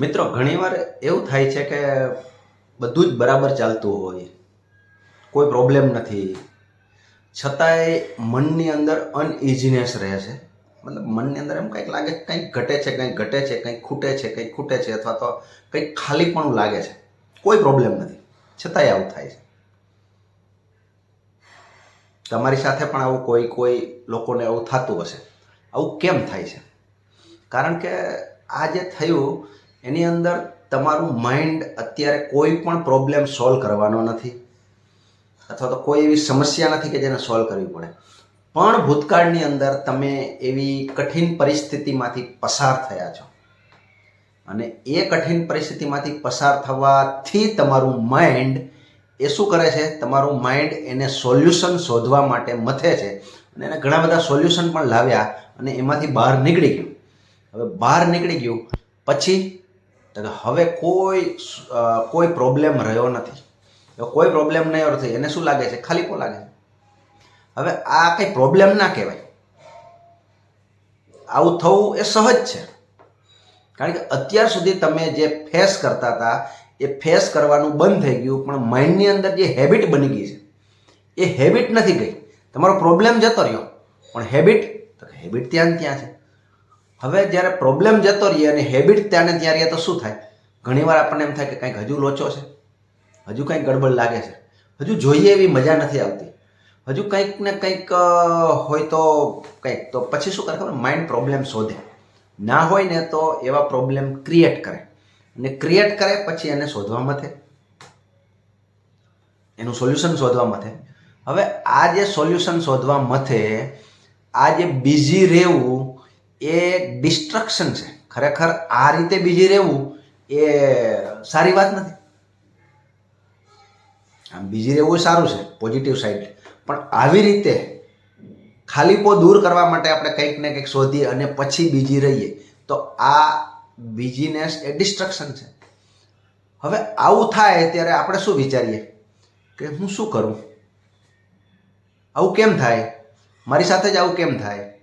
મિત્રો, ઘણીવાર એવું થાય છે કે બધું જ બરાબર ચાલતું હોય. કોઈ પ્રોબ્લેમ નથી. છતાંય મનની અંદર અનઇઝીનેસ રહે છે. મતલબ મનની અંદર એમ કંઈક લાગે કંઈક ઘટે છે, કંઈક ઘટે છે, કંઈક ખૂટે છે, કંઈક ખૂટે છે અથવા તો કંઈક ખાલીપણું લાગે છે. કોઈ પ્રોબ્લેમ નથી. છતાંય આવું થાય છે. તમારી સાથે પણ આવું કોઈ કોઈ લોકોને આવું થતું હશે. આવું કેમ થાય છે? કારણ કે આ જે થયું એની અંદર તમારું માઇન્ડ અત્યારે કોઈ પણ પ્રોબ્લેમ સોલ્વ કરવાનો નથી. અથવા તો કોઈ એવી સમસ્યા નથી કે જેને સોલ્વ કરવી પડે. પણ ભૂતકાળની અંદર તમે એવી કઠિન પરિસ્થિતિમાંથી પસાર થયા છો. અને એ કઠિન પરિસ્થિતિમાંથી પસાર થવાથી તમારું માઇન્ડ એ શું કરે છે? તમારું માઇન્ડ એને સોલ્યુશન શોધવા માટે મથે છે. અને એને ઘણા બધા સોલ્યુશન પણ લાવ્યા અને એમાંથી બહાર નીકળી ગયું. હવે બહાર નીકળી ગયું. પછી કે હવે કોઈ કોઈ પ્રોબ્લેમ રહ્યો નથી. કોઈ પ્રોબ્લેમ નહીં નથી. એને શું લાગે છે? ખાલી કો લાગે છે? હવે આ કંઈ પ્રોબ્લેમ ના કહેવાય. આવું થવું એ સહજ છે. કારણ કે અત્યાર સુધી તમે જે ફેસ કરતા હતા, એ ફેસ કરવાનું બંધ થઈ ગયું, પણ માઇન્ડની અંદર જે હેબિટ બની ગઈ છે, એ હેબિટ નથી ગઈ. તમારો પ્રોબ્લેમ જતો રહ્યો, પણ હેબિટ તો હેબિટ ત્યાં ત્યાં છે. હવે જ્યારે પ્રોબ્લેમ જતો રહીએ અને હેબિટ ત્યાં ત્યાં રહીએ તો શું થાય? ઘણીવાર આપણને એમ થાય કે કંઈક હજુ લોચો છે. હજુ કંઈક ગડબડ લાગે છે. હજુ જોઈએ એવી મજા નથી આવતી. હજુ કંઈક ને કંઈક હોય તો કંઈક તો પછી શું કરે ખબર? માઇન્ડ પ્રોબ્લેમ શોધે. ના હોય ને તો એવા પ્રોબ્લેમ ક્રિએટ કરે. અને ક્રિએટ કરે પછી એને શોધવા મથે એનું સોલ્યુશન શોધવા મથે હવે આ જે સોલ્યુશન શોધવા મથે આ જે બિઝી રહેવું એ ડિસ્ટ્રક્શન છે. ખરેખર આ રીતે બીજી રહેવું એ સારી વાત નથી. આમ બીજી રહેવું સારું છે પોઝિટિવ સાઈડ પણ આવી રીતે ખાલીપો દૂર કરવા માટે આપણે કંઈક ને કંઈક શોધીએ અને પછી બીજી રહીએ, તો આ બિઝીનેસ એ ડિસ્ટ્રક્શન છે. હવે આવું થાય ત્યારે આપણે શું વિચારીએ? કે હું શું કરું? આવું કેમ થાય? મારી સાથે જ આવું કેમ થાય?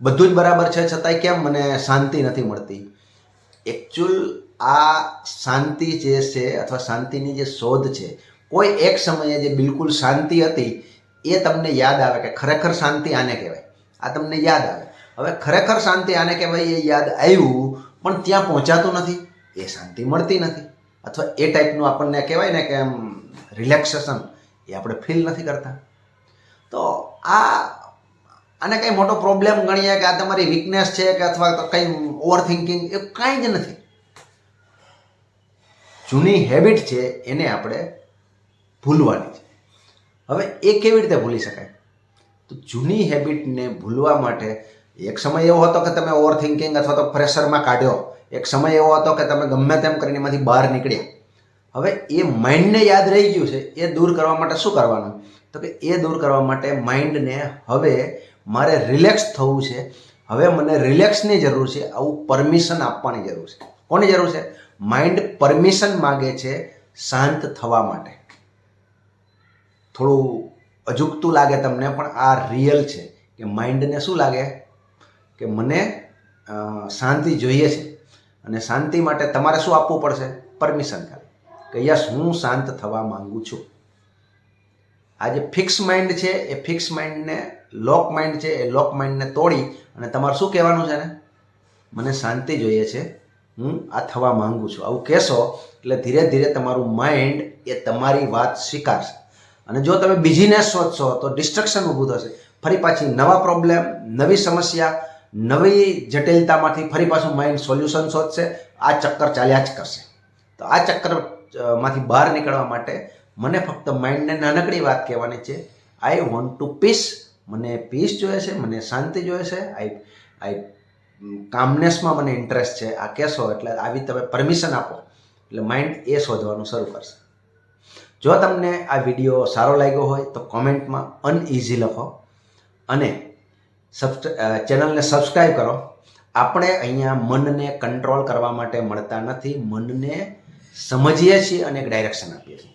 બધું જ બરાબર છે, છતાંય કેમ મને શાંતિ નથી મળતી. એકચ્યુઅલ આ શાંતિ જે છે અથવા શાંતિની જે શોધ છે, કોઈ એક સમયે જે બિલકુલ શાંતિ હતી, એ તમને યાદ આવે કે ખરેખર શાંતિ આને કહેવાય. આ તમને યાદ આવે. હવે ખરેખર શાંતિ આને કહેવાય એ યાદ આવ્યું, પણ ત્યાં પહોંચાતું નથી, એ શાંતિ મળતી નથી. અથવા એ ટાઈપનું આપણને કહેવાય ને કે એમ રિલેક્સેશન એ આપણે ફીલ નથી કરતા. તો આ આને કંઈ મોટો પ્રોબ્લેમ ગણીએ કે આ તમારી વીકનેસ છે કે અથવા તો કંઈ ઓવર થિંકિંગ એ કાંઈ જ નથી. જૂની હેબિટ છે એને આપણે ભૂલવાની છે. હવે એ કેવી રીતે ભૂલી શકાય? તો જૂની હેબિટને ભૂલવા માટે એક સમય એવો હતો કે તમે ઓવર થિંકિંગ અથવા તો પ્રેશરમાં કાઢ્યો. એક સમય એવો હતો કે તમે ગમે તેમ કરીને એમાંથી બહાર નીકળ્યા. હવે એ માઇન્ડને યાદ રહી ગયું છે, એ દૂર કરવા માટે શું કરવાનું? તો કે એ દૂર કરવા માટે માઇન્ડને હવે મારે રિલેક્સ થવું છે. હવે મને રિલેક્સની જરૂર છે. આવું પરમિશન આપવાની જરૂર છે. કોની જરૂર છે? માઇન્ડ પરમિશન માગે છે શાંત થવા માટે. થોડું અજુકતું લાગે તમને, પણ આ રિયલ છે કે માઇન્ડને શું લાગે? કે મને શાંતિ જોઈએ છે. અને શાંતિ માટે તમારે શું આપવું પડશે? પરમિશન ખાલી. કે યસ, હું શાંત થવા માગું છું. આ જે ફિક્સ માઇન્ડ છે, એ ફિક્સ માઇન્ડને લોક માઇન્ડ છે, એ લોક માઇન્ડને તોડી અને તમારે શું કહેવાનું છે ને મને શાંતિ જોઈએ છે. હું આ થવા માંગુ છું. આવું કહેશો એટલે ધીરે ધીરે તમારું માઇન્ડ એ તમારી વાત સ્વીકારશે. અને જો તમે બિઝીનેસ શોધશો, તો ડિસ્ટ્રક્શન ઊભું થશે. ફરી પાછી નવા પ્રોબ્લેમ નવી સમસ્યા, નવી જટિલતામાંથી ફરી પાછું માઇન્ડ સોલ્યુશન શોધશે. આ ચક્કર ચાલ્યા જ કરશે. તો આ ચક્કરમાંથી બહાર નીકળવા માટે મને ફક્ત માઇન્ડને નાનકડી વાત કહેવાની છે. આઈ વોન્ટ ટુ પીસ મને પીસ જોઈએ છે, મને શાંતિ જોઈએ છે. આઈ આઈ કામનેસમાં મને ઇન્ટરેસ્ટ છે. આ કહેશો એટલે આવી તમે પરમિશન આપો. એટલે માઇન્ડ એ શોધવાનું શરૂ કરશે. જો તમને આ વીડિયો સારો લાગ્યો હોય તો કોમેન્ટમાં અનઇઝી લખો અને ચેનલને સબસ્ક્રાઈબ કરો. આપણે અહીંયા મનને કંટ્રોલ કરવા માટે મળતા નથી. મનને સમજીએ છીએ અને એક ડાયરેક્શન આપીએ છીએ.